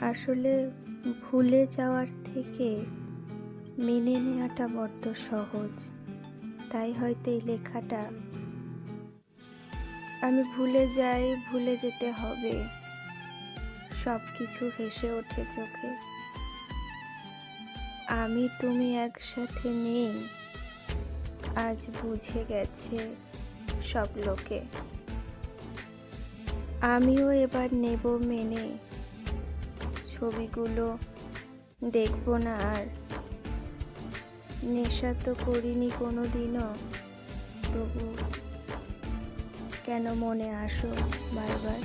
আসলে ভুলে যাওয়ার থেকে মেনে নেওয়াটা বড্ড সহজ। তাই হয়তো এই লেখাটা আমি ভুলে যাই, ভুলে যেতে হবে। সব কিছু ভেসে ওঠে চোখে। আমি তুমি একসাথে নেই, আজ বুঝে গেছে সব লোকে। আমিও এবার নেব মেনে। ছবিগুলো দেখব না আর। নেশা তো করিনি কোনো দিনও তবু কেন মনে আসো বারবার?